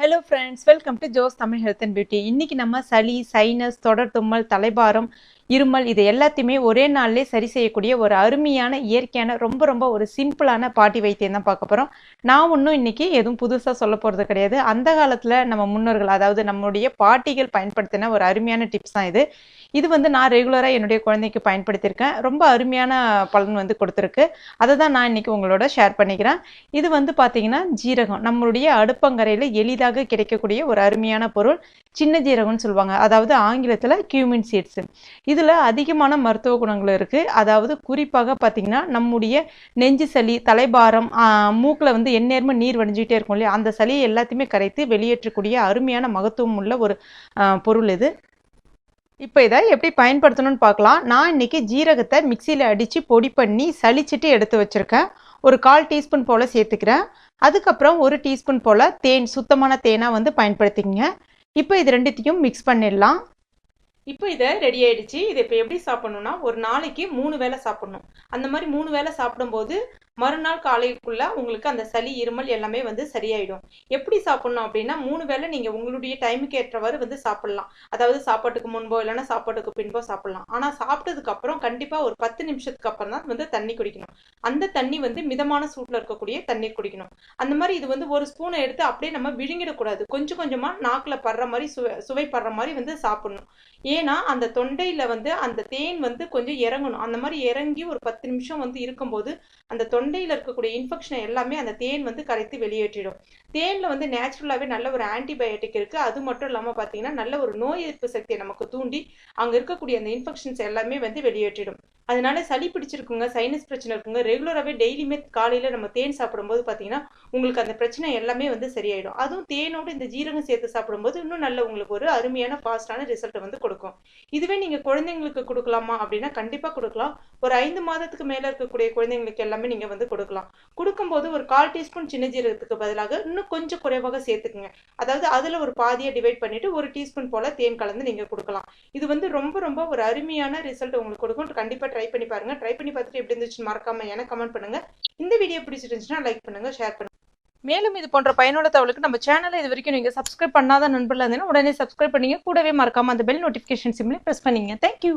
Hello friends welcome to Joe's Tamil health and beauty இன்றைக்கி நம்ம சளி சைனஸ் தொடர் தும்மல் தலைபாரம் இருமல் இது எல்லாத்தையுமே ஒரே நாள்லேயே சரி செய்யக்கூடிய ஒரு அருமையான இயற்கையான ரொம்ப ரொம்ப ஒரு சிம்பிளான பாட்டி வைத்தியம் தான் பார்க்க போகிறோம் நான் ஒன்றும் இன்றைக்கி எதுவும் புதுசாக சொல்ல போகிறது கிடையாது. அந்த காலத்தில் நம்ம முன்னோர்கள் அதாவது நம்முடைய பாட்டிகள் பயன்படுத்தின ஒரு அருமையான டிப்ஸ் தான் இது. இது வந்து நான் ரெகுலராக என்னுடைய குழந்தைக்கு பயன்படுத்தியிருக்கேன். ரொம்ப அருமையான பலன் வந்து கொடுத்துருக்கு. அதை தான் நான் இன்னைக்கு உங்களோட ஷேர் பண்ணிக்கிறேன். இது வந்து பார்த்திங்கன்னா ஜீரகம். நம்மளுடைய அடுப்பங்கரையில் எளிதாக கிடைக்கக்கூடிய ஒரு அருமையான பொருள். சின்ன ஜீரகம்னு சொல்லுவாங்க. அதாவது ஆங்கிலத்தில் கியூமின் இது இதில் அதிகமான மருத்துவ குணங்கள் இருக்குது அதாவது குறிப்பாக பார்த்தீங்கன்னா நம்முடைய நெஞ்சு சளி தலைபாரம் மூக்கில் வந்து எந்நேரமும் நீர் வடிஞ்சிட்டே இருக்கும் இல்லையா? அந்த சளியை எல்லாத்தையுமே கரைத்து வெளியேற்றக்கூடிய அருமையான மகத்துவம் உள்ள ஒரு பொருள் இது. இப்போ இதை எப்படி பயன்படுத்தணும்னு பார்க்கலாம் நான் இன்னைக்கு ஜீரகத்தை மிக்சியில் அடித்து பொடி பண்ணி சளிச்சிட்டு எடுத்து வச்சுருக்கேன். ஒரு கால் டீஸ்பூன் போல் சேர்த்துக்கிறேன். அதுக்கப்புறம் ஒரு டீஸ்பூன் போல் தேன் சுத்தமான தேனாக வந்து பயன்படுத்திக்கங்க. இப்போ இது ரெண்டுத்தையும் மிக்ஸ் பண்ணிடலாம். இப்போ இதை ரெடி ஆயிடுச்சு. இதை இப்போ எப்படி சாப்பிடணும்னா ஒரு நாளைக்கு மூணு வேளை சாப்பிடணும். அந்த மாதிரி மூணு வேளை சாப்பிடும்போது மறுநாள் காலைக்குள்ள உங்களுக்கு அந்த சளி இருமல் எல்லாமே வந்து சரியாயிடும். எப்படி சாப்பிடணும் அப்படின்னா மூணு வேளை நீங்க உங்களுடைய டைமுக்கு ஏற்றவாறு வந்து சாப்பிடலாம். அதாவது சாப்பாட்டுக்கு முன்போ இல்லைன்னா சாப்பாட்டுக்கு பின்போ சாப்பிடலாம். ஆனா சாப்பிட்டதுக்கு அப்புறம் கண்டிப்பா ஒரு பத்து நிமிஷத்துக்கு அப்புறம் தான் வந்து தண்ணி குடிக்கணும். அந்த தண்ணி வந்து மிதமான சூட்டில் இருக்கக்கூடிய தண்ணீர் குடிக்கணும். அந்த மாதிரி இது வந்து ஒரு ஸ்பூனை எடுத்து அப்படியே நம்ம விழுங்கிடக்கூடாது. கொஞ்சம் கொஞ்சமா நாக்குல படுற மாதிரி சுவை சுவை படுற மாதிரி வந்து சாப்பிடணும். ஏன்னா அந்த தொண்டையில வந்து அந்த தேன் வந்து கொஞ்சம் இறங்கணும். அந்த மாதிரி இறங்கி ஒரு பத்து நிமிஷம் வந்து இருக்கும்போது அந்த தொண்டை தொண்டையில் இருக்கக்கூடிய இன்ஃபெக்ஷனை எல்லாமே அந்த தேன் வந்து கரைத்து வெளியேற்றிடும். தேன்ல வந்து நேச்சுரலாகவே நல்ல ஒரு ஆன்டிபயோட்டிக் இருக்குது அது மட்டும் இல்லாமல் பார்த்தீங்கன்னா நல்ல ஒரு நோய் எதிர்ப்பு சக்தியை நமக்கு தூண்டி அங்கே இருக்கக்கூடிய அந்த இன்ஃபெக்ஷன்ஸ் எல்லாமே வந்து வெளியேற்றிடும். அதனால சளி பிடிச்சிருக்குங்க சைனஸ் பிரச்சனை இருக்குங்க ரெகுலராகவே டெய்லியுமே காலையில் நம்ம தேன் சாப்பிடும்போது பார்த்தீங்கன்னா உங்களுக்கு அந்த பிரச்சனை எல்லாமே வந்து சரியாயிடும். அதுவும் தேனோட இந்த ஜீரகம் சேர்த்து சாப்பிடும்போது இன்னும் நல்ல உங்களுக்கு ஒரு அருமையான ஃபாஸ்டான ரிசல்ட் வந்து கொடுக்கும். இதுவே நீங்க குழந்தைங்களுக்கு கொடுக்கலாமா அப்படின்னா கண்டிப்பாக கொடுக்கலாம். ஒரு ஐந்து மாதத்துக்கு மேலே இருக்கக்கூடிய குழந்தைங்களுக்கு எல்லாமே நீங்க வந்து கொடுக்கலாம். கொடுக்கும்போது ஒரு கால் டீஸ்பூன் சின்ன ஜீரகத்துக்கு பதிலாக இன்னும் கொஞ்சம் குறைவாக சேர்த்துக்குங்க. அதாவது அதுல ஒரு பாதியை டிவைட் பண்ணிட்டு ஒரு டீஸ்பூன் போல தேன் கலந்து நீங்க கொடுக்கலாம். இது வந்து ரொம்ப ரொம்ப ஒரு அருமையான ரிசல்ட் உங்களுக்கு கொடுக்கும். கண்டிப்பா ட்ரை பண்ணி பாருங்க. ட்ரை பண்ணி பார்த்துட்டு எப்படி இருந்துச்சுன்னு மறக்காம எனக்கு கமெண்ட் பண்ணுங்க. இந்த வீடியோ பிடிச்சிருந்துச்சுன்னா லைக் பண்ணுங்க ஷேர் பண்ணுங்க. மேலும் இது போன்ற பயனுள்ள தகவலுக்கு நம்ம சேனலை இது வரைக்கும் நீங்கள் சப்ஸ்கிரைப் பண்ணாத நண்பர்களாக இருந்தீங்கன்னா உடனே சப்ஸ்கிரைப் பண்ணீங்க. கூடவே மறக்காம அந்த பெல் நோட்டிஃபிகேஷன் சிம்லையும் ப்ரெஸ் பண்ணிங்க. Thank you